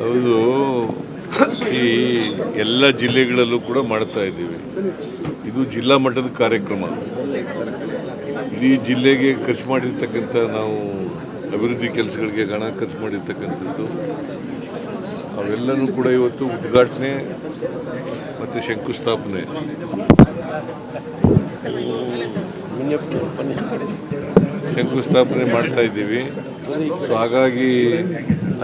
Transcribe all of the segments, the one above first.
ಹೌದು. ಈ ಎಲ್ಲ ಜಿಲ್ಲೆಗಳಲ್ಲೂ ಕೂಡ ಮಾಡ್ತಾ ಇದ್ದೀವಿ. ಇದು ಜಿಲ್ಲಾ ಮಟ್ಟದ ಕಾರ್ಯಕ್ರಮ. ಇಡೀ ಜಿಲ್ಲೆಗೆ ಖರ್ಚು ಮಾಡಿರ್ತಕ್ಕಂಥ ನಾವು ಅಭಿವೃದ್ಧಿ ಕೆಲಸಗಳಿಗೆ ಹಣ ಖರ್ಚು ಮಾಡಿರ್ತಕ್ಕಂಥದ್ದು. ಅವೆಲ್ಲನೂ ಕೂಡ ಇವತ್ತು ಉದ್ಘಾಟನೆ ಮತ್ತು ಶಂಕುಸ್ಥಾಪನೆ. ಶಂಕುಸ್ಥಾಪನೆ ಮಾಡ್ತಾ ಇದ್ದೀವಿ. ಸೊ ಹಾಗಾಗಿ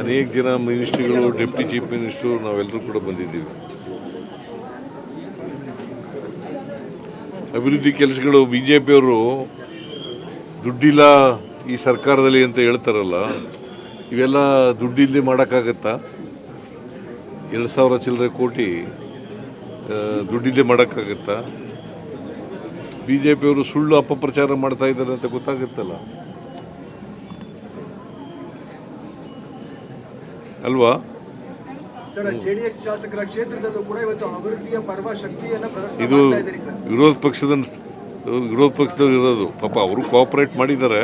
ಅನೇಕ ಜನ ಮಿನಿಸ್ಟ್ರಿಗಳು, ಡೆಪ್ಟಿ ಚೀಫ್ ಮಿನಿಸ್ಟ್ರು, ನಾವೆಲ್ಲರೂ ಕೂಡ ಬಂದಿದ್ದೀವಿ. ಅಭಿವೃದ್ಧಿ ಕೆಲಸಗಳು ಬಿ ಜೆ ಪಿಯವರು ದುಡ್ಡಿಲ್ಲ ಈ ಸರ್ಕಾರದಲ್ಲಿ ಅಂತ ಹೇಳ್ತಾರಲ್ಲ, ಇವೆಲ್ಲ ದುಡ್ಡಿಲ್ಲದೆ ಮಾಡೋಕ್ಕಾಗತ್ತಾ? ಎರಡು ಸಾವಿರ ಚಿಲ್ಲರೆ ಕೋಟಿ ಆ, ದುಡ್ಡಿಲ್ಲದೆ ಮಾಡೋಕ್ಕಾಗತ್ತಾ? ಬಿ ಜೆ ಪಿಯವರು ಸುಳ್ಳು ಅಪಪ್ರಚಾರ ಮಾಡ್ತಾ ಇದ್ದಾರೆ ಅಂತ ಗೊತ್ತಾಗುತ್ತಲ್ಲ? ಅಲ್ವಾ? ಸರ್ ಜೆಡಿಎಸ್ ಶಾಸಕರ ಕ್ಷೇತ್ರದಲ್ಲೂ ಕೂಡ ಇವತ್ತು ಅಭಿವೃದ್ಧಿಯ ಪರ್ವ ಶಕ್ತಿಯನ್ನ ಪ್ರದರ್ಶನ ಇದು ವಿರೋಧ ಪಕ್ಷದ ವಿರೋಧ ಪಕ್ಷದವ್ರು ಇರೋದು. ಪಾಪ ಅವರು ಕೋಆಪರೇಟ್ ಮಾಡಿದ್ದಾರೆ?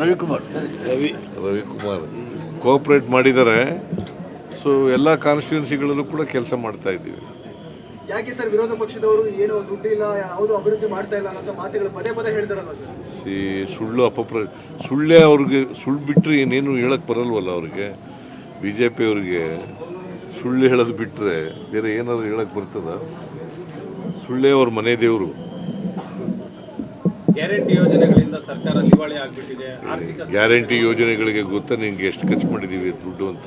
ರವಿಕುಮಾರ್ ರವಿ ರವಿಕುಮಾರ್. ಕೋಆಪರೇಟ್ ಮಾಡಿದ್ದಾರೆ. ಸೊ ಎಲ್ಲ ಕಾನ್ಸ್ಟಿಟ್ಯೂನ್ಸಿಗಳಲ್ಲೂ ಕೂಡ ಕೆಲಸ ಮಾಡ್ತಾ ಇದ್ದೀವಿ. ಯಾಕೆ ಸರ್ ವಿರೋಧ ಪಕ್ಷದವರು ಏನು ದುಡ್ಡಿಲ್ಲ ಯಾವುದು ಅಭಿವೃದ್ಧಿ ಮಾಡ್ತಾ ಇಲ್ಲ ಅನ್ನೋ ಮಾತುಗಳು ಪದೇ ಪದೇ ಹೇಳ್ತಾರಲ್ಲ ಸರ್? ಸಿ ಸುಳ್ಳು ಅಪಪ್ರ ಸುಳ್ಳೇ ಅವ್ರಿಗೆ ಸುಳ್ಳು ಬಿಟ್ಟರೆ ಏನೇನು ಹೇಳಕ್ಕೆ ಬರಲ್ವಲ್ಲ ಅವ್ರಿಗೆ? ಬಿ ಜೆ ಪಿ ಅವ್ರಿಗೆ ಸುಳ್ಳು ಹೇಳೋದು ಬಿಟ್ಟರೆ ಬೇರೆ ಏನಾದರೂ ಹೇಳಕ್ಕೆ ಬರ್ತದ? ಸುಳ್ಳೇ ಅವ್ರ ಮನೆ ದೇವರು. ಗ್ಯಾರಂಟಿ ಯೋಜನೆಗಳಿಂದ ಸರ್ಕಾರ ದಿವಾಳಿ ಆಗ್ಬಿಟ್ಟಿದೆ. ಆರ್ಥಿಕ ಗ್ಯಾರಂಟಿ ಯೋಜನೆಗಳಿಗೆ ಗೊತ್ತಾ ನಿಂಗೆ ಎಷ್ಟು ಖರ್ಚು ಮಾಡಿದ್ದೀವಿ ದುಡ್ಡು ಅಂತ?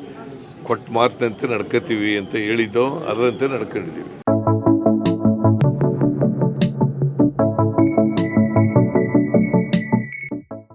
ಕೊಟ್ಟ ಮಾತಿನಂತೆ ನಡ್ಕೋತೀವಿ ಅಂತ ಹೇಳಿದ್ದೋ ಅದರಂತೆ ನಡ್ಕೊಂಡಿದ್ದೀವಿ.